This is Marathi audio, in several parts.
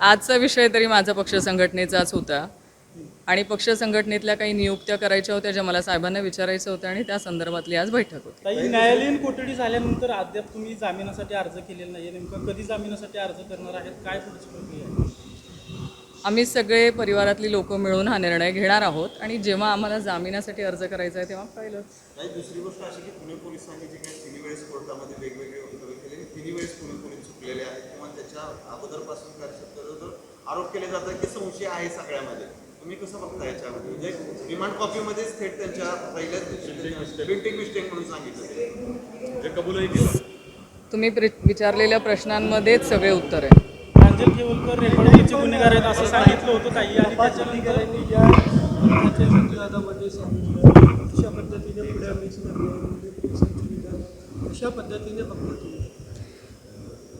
आजचा विषय तरी माझा पक्ष संघटनेचाच होता. आणि पक्ष संघटनेतल्या काही नियुक्त्या करायच्या होत्या ज्या मला साहेबांना विचारायचं होतं आणि त्या संदर्भातली आज बैठक होती. न्यायालयीन कोठडी झाल्यानंतर अद्याप तुम्ही जामिनासाठी अर्ज केलेला नाही नेमकं कधी जामिनासाठी अर्ज करणार आहेत? काय पुढची प्रक्रिया आहे? आम्ही सगळे परिवारातली लोक मिळून हा निर्णय घेणार आहोत आणि जेव्हा आम्हाला जामिनासाठी अर्ज करायचा आहे तेव्हा पाहिलंच नाही दुसरी गोष्ट अशी की पुणे पोलिसांनी जे काही तिन्ही वेळेस कोर्टामध्ये वेगवेगळे वक्तव्य केले तिन्ही वेळेस पुणे पोलीस चुकलेले आहेत. किंवा त्याच्या अगोदरपासून तर आरोप केले जातात की संशय आहे सगळ्यामध्ये. तुम्ही कसं बघता याच्यामध्ये? म्हणजे रिमांड कॉपीमध्येच थेट त्यांच्या पहिल्याच बिल्टिंग मिस्टेक म्हणून सांगितलं ते. कबूलही केलं. तुम्ही प्रि- विचारलेल्या प्रश्नांमध्येच सगळे उत्तर आहे. प्रांजल केवलकर रेकॉर्डिंगचे गुन्हेगार आहेत असं सांगितलं होतं ताई. आणि त्याच्यानंतर अधिकाऱ्यांनी ज्या त्याच्या संवादामध्ये सांगितलं अशा पद्धतीने पुढे मिक्स करणे अशा पद्धतीने फक्त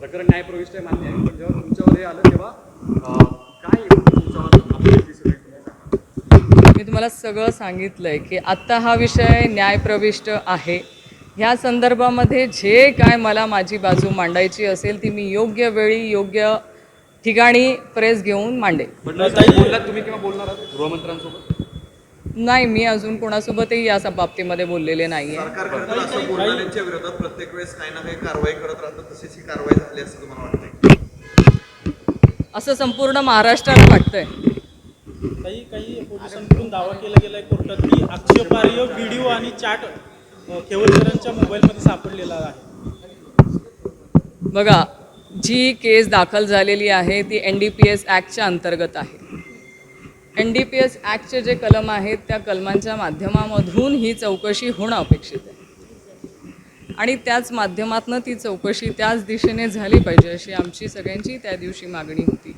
प्रकरण न्यायप्रविष्ट आहे मान्य आहे. पण जेव्हा तुमच्यावर हे आलं तेव्हा काय तुमच्यावर. मी तुम्हाला सगळं सांगितलंय की आत्ता हा विषय न्यायप्रविष्ट आहे. ह्या संदर्भामध्ये जे काय मला माझी बाजू मांडायची असेल ती मी योग्य वेळी योग्य ठिकाणी प्रेस घेऊन मांडेल बोललात तुम्ही किंवा बोलणार आहात? गृहमंत्र्यांसोबत. नाही मी अजून कोणासोबतही या बाबतीमध्ये बोललेले नाही सरकार असं बोलणाऱ्यांच्या विरोधात प्रत्येक वेळेस काही ना काही कारवाई करत राहतं तशीच ही कारवाई झाली असं तुम्हाला वाटतंय? असं संपूर्ण महाराष्ट्राला वाटतंय. काही काही पोलिसांकडून दावा केला गेलाय कोर्टात की आक्षेपार्ह व्हिडिओ आणि चॅट केवलकरांच्या मोबाईलमध्ये सापडलेला आहे. बघा जी केस दाखल झालेली आहे ती एन डी पी एस ॲक्टच्या अंतर्गत आहे. एन डी पी एस ॲक्टचे जे कलम आहेत त्या कलमांच्या माध्यमामधून ही चौकशी होणं अपेक्षित आहे. आणि त्याच माध्यमातनं ती चौकशी त्याच दिशेने झाली पाहिजे अशी आमची सगळ्यांची त्या दिवशी मागणी होती.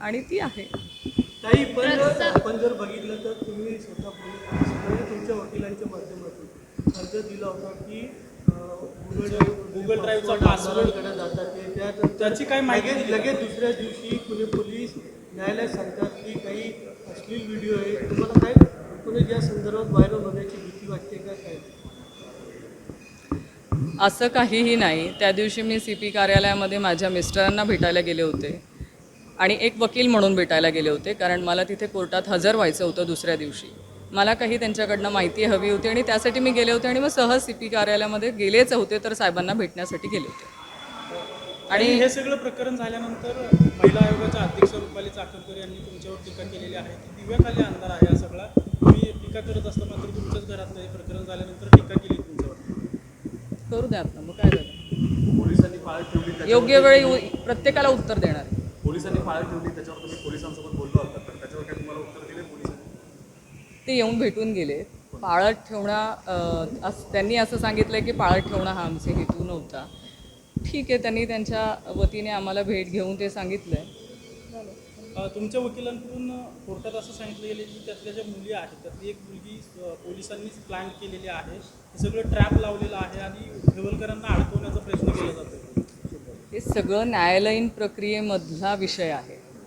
आणि ती आहे. ताई पण आपण जर बघितलं तर तुम्ही स्वतः पोलीस तुमच्या वकिलांच्या माध्यमातून अर्ज दिला होता की गुगल Google Drive चा password जातात ते त्यात त्याची काय माहिती लगेच दिली? लगेच दुसऱ्या दिवशी पुणे पोलीस न्यायालयात सांगतात की काही अश्लील व्हिडिओ आहे. तुम्हाला काय पुणे या संदर्भात व्हायरल होण्याची भीती वाटते का काय? असं काहीही नाही. त्या दिवशी मी सी पी कार्यालयामध्ये माझ्या मिस्टरांना भेटायला गेले होते. आणि एक वकील म्हणून भेटायला गेले होते कारण मला तिथे कोर्टात हजर व्हायचं होतं दुसऱ्या दिवशी. मला काही त्यांच्याकडनं माहिती हवी होती आणि त्यासाठी मी गेले होते आणि मग सहज सी पी कार्यालयामध्ये गेलेच होते तर साहेबांना भेटण्यासाठी गेले होते. आणि आणि हे सगळं प्रकरण झाल्यानंतर महिला आयोगाच्या चाकरकर यांनी तुमच्यावर टीका केलेली आहे. ती दिव्याखाली अंधार आहे हा सगळा. तुम्ही टीका करत असता मात्र तुमच्याच घरातलं हे प्रकरण झाल्यानंतर टीका केली तुमच्यावर. करू द्यात ना मग काय झालं? पोलिसांनी पाळत ठेवली योग्य वेळी प्रत्येकाला उत्तर देणार. आहे. पोलिसांनी पाळत ठेवली त्याच्यावर तुम्ही पोलिसांसोबत बोललो होता तर त्याच्यावर काय तुम्हाला उत्तर दिले पोलिसांनी? ते येऊन भेटून गेले. पाळत ठेवणं अस त्यांनी असं सांगितलं की पाळत ठेवणं हा आमचे हेतू नव्हता. ठीक आहे त्यांनी त्यांच्या वतीने आम्हाला भेट घेऊन ते सांगितलं आहे तुमच्या वकिलांकडून कोर्टात असं सांगितलं गेलं की त्यातल्या ज्या मुली आहेत त्यातली एक मुलगी पोलिसांनीच प्लॅन केलेली आहे. हे सगळं ट्रॅप लावलेलं आहे आणि हेवलकरांना अडकवण्याचा प्रयत्न केला जातो हे सगळं न्यायालयीन प्रक्रियेमधला विषय आहे.